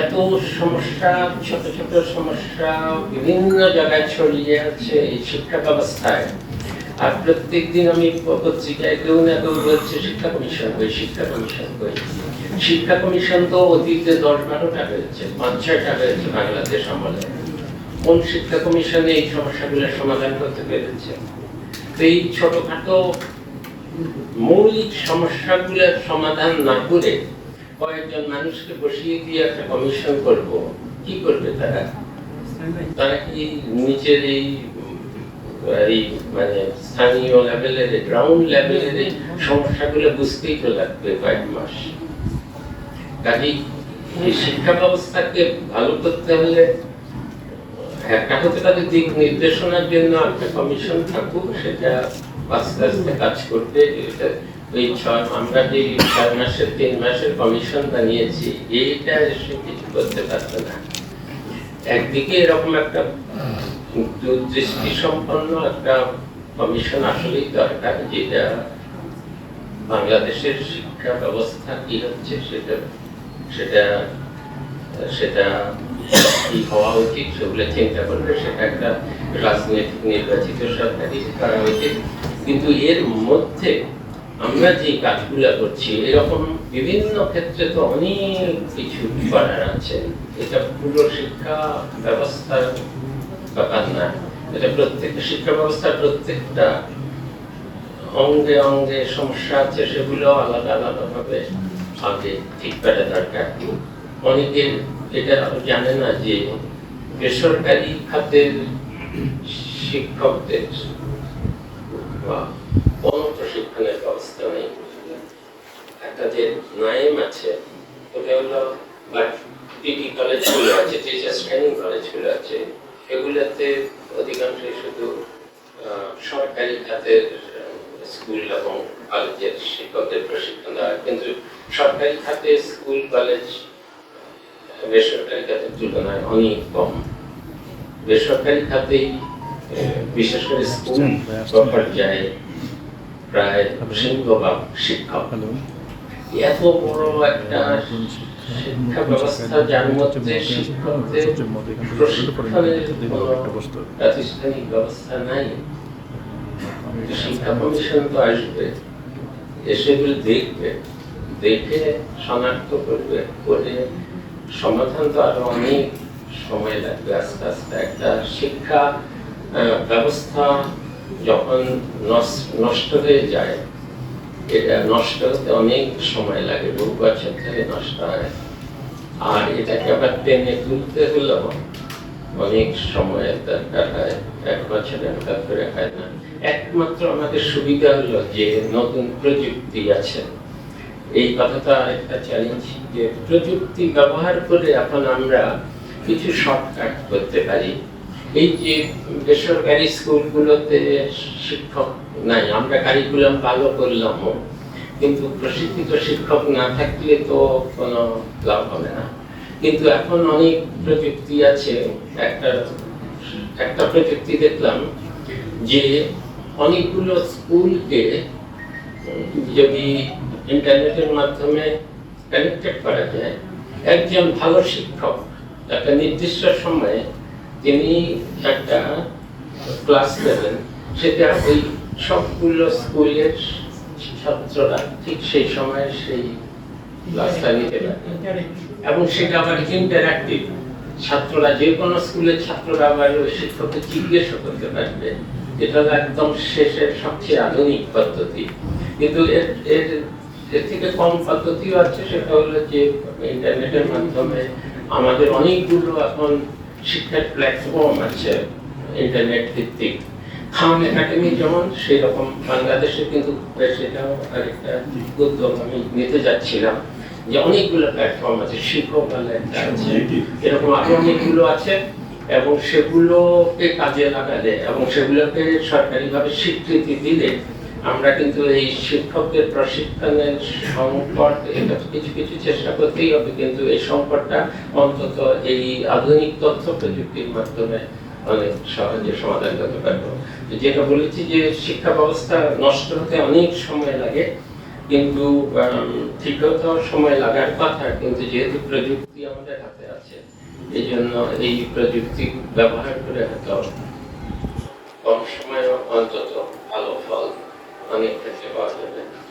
এত সমস্যা, ছোট ছোট সমস্যা, বিভিন্ন জায়গায় ছড়িয়ে আছে এই শিক্ষা ব্যবস্থায়। আর প্রত্যেক দিন আমি পত্রিকায় কেউ না কেউ বলছে, শিক্ষা কমিশন কই শিক্ষা কমিশন কই শিক্ষা কমিশন তো অতীতে দশ বারোটা হয়েছে, পাঁচ ছয়টা হয়েছে বাংলাদেশ আমলে। কোন শিক্ষা কমিশনে এই সমস্যাগুলোর সমাধান করতে পেরেছে? তো এই ছোটখাটো মৌলিক সমস্যাগুলোর সমাধান না করে কয়েকজন মানুষকে বসিয়ে দিয়ে একটা কমিশন করব। কি করবে তারা? তারা কি নিচের এই মানে স্থানীয় লেভেলের গ্রাউন্ড লেভেলের এই সমস্যাগুলো বুঝতেই তো লাগবে কয়েক মাস। এই শিক্ষা ব্যবস্থাকে ভালো করতে হলে একটা হতে পারে দিক নির্দেশনার জন্য একটা কমিশন থাকুক, সেটা আস্তে আস্তে কাজ করবে এটা ওই ছয় আমরা যে ছয় মাসের, তিন মাসের কমিশন বানিয়েছি। এইটা এসে কিছু করতে পারবে না। একদিকে এরকম একটা দৃষ্টি সম্পন্ন একটা কমিশন আসলেই দরকার, যেটা বাংলাদেশের শিক্ষা ব্যবস্থা কি হচ্ছে সেটা সেটা সেটা কি হওয়া উচিত সেগুলো চিন্তা করবে। সেটা একটা রাজনৈতিক, নির্বাচিত সরকারই করা উচিত। কিন্তু এর মধ্যে আমরা যে কাজগুলো করছি, এরকম বিভিন্ন ক্ষেত্রে তো অনেক কিছু করার আছে। এটা পুরো শিক্ষা ব্যবস্থার ব্যাপার না। এটা প্রত্যেকটা শিক্ষা ব্যবস্থার প্রত্যেকটা অঙ্গে অঙ্গে সমস্যা আছে, সেগুলো আলাদা আলাদা ভাবে আগে ঠিক করা দরকার। অনেকে এটা জানে না যে বেসরকারি খাতের শিক্ষকদের বা কোনো প্রশিক্ষণের ব্যবস্থা নেই একটা যে নাইম আছে, ওটা হলো বা টিটি কলেজগুলো আছে টিচার্স ট্রেনিং কলেজগুলো আছে, এগুলোতে অধিকাংশই শুধু সরকারি খাতের স্কুল এবং কলেজের শিক্ষকদের প্রশিক্ষণ দেওয়া। কিন্তু সরকারি খাতে স্কুল কলেজ বেসরকারি খাতের তুলনায় অনেক কম বেসরকারি খাতেই বিশেষ করে স্কুল পর্যায়ে প্রায় শিক্ষক এত বড় একটা শিক্ষা ব্যবস্থা যার মধ্যে শিক্ষকদের প্রাতিষ্ঠানিক ব্যবস্থা নাই। শিক্ষা কমিশন তো আসবে এসে দেখবে দেখে শনাক্ত করবে করে সমাধান তো আরও অনেক সময় লাগবে। আস্তে আস্তে একটা শিক্ষা ব্যবস্থা যখন নষ্ট- হয়ে যায়, এটা নষ্ট হতে অনেক সময় লাগে, বহু বছর ধরে নষ্ট হয়। আর এটাকে আবার টেনে তুলতে হলেও অনেক সময়ের দরকার হয়, এক বছরের করে হয় না। একমাত্র আমাদের সুবিধা হলো যে নতুন প্রযুক্তি আছে। এই কথাটা একটা চ্যালেঞ্জ যে প্রযুক্তি ব্যবহার করে এখন আমরা কিছু শর্টকাট করতে পারি। এই যে বেসরকারি স্কুলগুলোতে শিক্ষক নাই, আমরা কারিকুলাম ভালো করলাম। কিন্তু প্রশিক্ষিত শিক্ষক না থাকলে তো কোনো লাভ হবে না। কিন্তু এখন অনেক প্রযুক্তি আছে। একটা একটা প্রযুক্তি দেখলাম যে অনেকগুলো স্কুলকে যদি ইন্টারনেটের মাধ্যমে কানেক্টেড করা যায়, একজন ভালো শিক্ষক একটা নির্দিষ্ট সময়ে তিনি একটা ক্লাস নেবেন সেটা ওই সবগুলো স্কুলের ছাত্ররা ঠিক সেই সময়ে সেই ক্লাসটা নিতে পারে এবং সেটা আবার ইন্টারাক্টিভ ছাত্ররা যে কোনো স্কুলের ছাত্ররা আবার ওই শিক্ষককে জিজ্ঞেসও করতে পারবে। এটা একদম শেষের সবচেয়ে আধুনিক পদ্ধতি। কিন্তু এর এর এর থেকে কম পদ্ধতিও আছে, সেটা হলো যে ইন্টারনেটের মাধ্যমে আমাদের অনেকগুলো এখন শিক্ষার প্ল্যাটফর্ম আছে ইন্টারনেট ভিত্তিক। খান একাডেমি যেমন সেই রকম বাংলাদেশে কিন্তু সেটাও আরেকটা উদ্যোগ আমি নিতে যাচ্ছিলাম যে অনেকগুলো প্ল্যাটফর্ম আছে শিক্ষক আছে। এরকম আরও অনেকগুলো আছে এবং সেগুলোকে কাজে লাগালে এবং সেগুলোকে সরকারিভাবে স্বীকৃতি দিলে আমরা কিন্তু এই শিক্ষকদের প্রশিক্ষণের সংকট এটা কিছু কিছু চেষ্টা করতেই হবে কিন্তু এই সংকটটা অন্তত এই আধুনিক তথ্য প্রযুক্তির মাধ্যমে অনেক সহজে সমাধান করতে পারব। যেটা বলেছি যে শিক্ষা ব্যবস্থা নষ্ট হতে অনেক সময় লাগে কিন্তু আম, ঠিক সময় লাগার কথা কিন্তু যেহেতু প্রযুক্তি আমাদের হাতে আছে এই জন্য এই প্রযুক্তি ব্যবহার করে হয়তো কম সময়ে অন্তত ভালো ফল অনেক ক্ষেত্রে পাওয়া যাবে